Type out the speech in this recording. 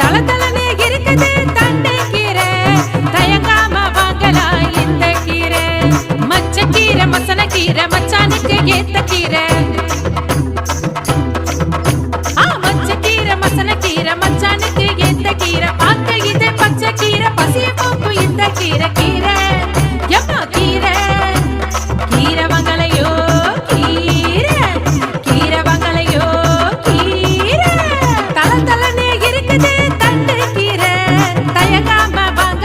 தளத்தளவே இருக்குது தண்டை கீரை. தயங்காம வாங்கலாம் இந்த கீரை. மச்ச கீரை மசன கீரை மச்சானுக்கு ஏத்த கீரை. மச்ச கீரை மசன கீரை மச்சானுக்கு दे